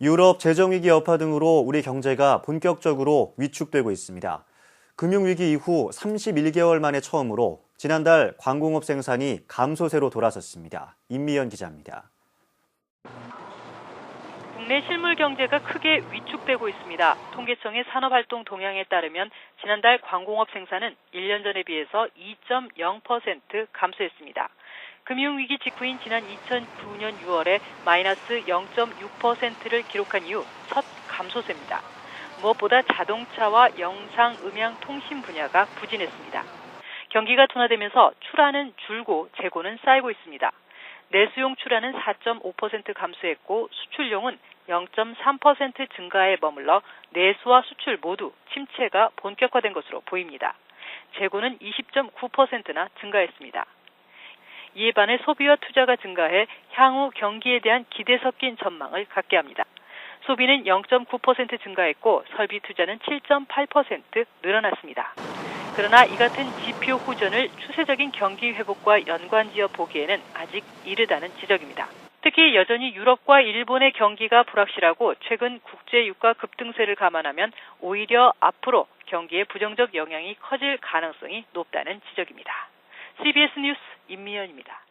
유럽 재정위기 여파 등으로 우리 경제가 본격적으로 위축되고 있습니다. 금융위기 이후 31개월 만에 처음으로 지난달 광공업 생산이 감소세로 돌아섰습니다. 임미연 기자입니다. 국내 실물 경제가 크게 위축되고 있습니다. 통계청의 산업활동 동향에 따르면 지난달 광공업 생산은 1년 전에 비해서 2.0% 감소했습니다. 금융위기 직후인 지난 2009년 6월에 마이너스 0.6%를 기록한 이후 첫 감소세입니다. 무엇보다 자동차와 영상, 음향, 통신 분야가 부진했습니다. 경기가 둔화되면서 출하는 줄고 재고는 쌓이고 있습니다. 내수용 출하는 4.5% 감소했고 수출용은 0.3% 증가에 머물러 내수와 수출 모두 침체가 본격화된 것으로 보입니다. 재고는 20.9%나 증가했습니다. 이에 반해 소비와 투자가 증가해 향후 경기에 대한 기대 섞인 전망을 갖게 합니다. 소비는 0.9% 증가했고 설비 투자는 7.8% 늘어났습니다. 그러나 이 같은 지표 호전을 추세적인 경기 회복과 연관지어 보기에는 아직 이르다는 지적입니다. 특히 여전히 유럽과 일본의 경기가 불확실하고 최근 국제 유가 급등세를 감안하면 오히려 앞으로 경기에 부정적 영향이 커질 가능성이 높다는 지적입니다. CBS 뉴스 임미연입니다.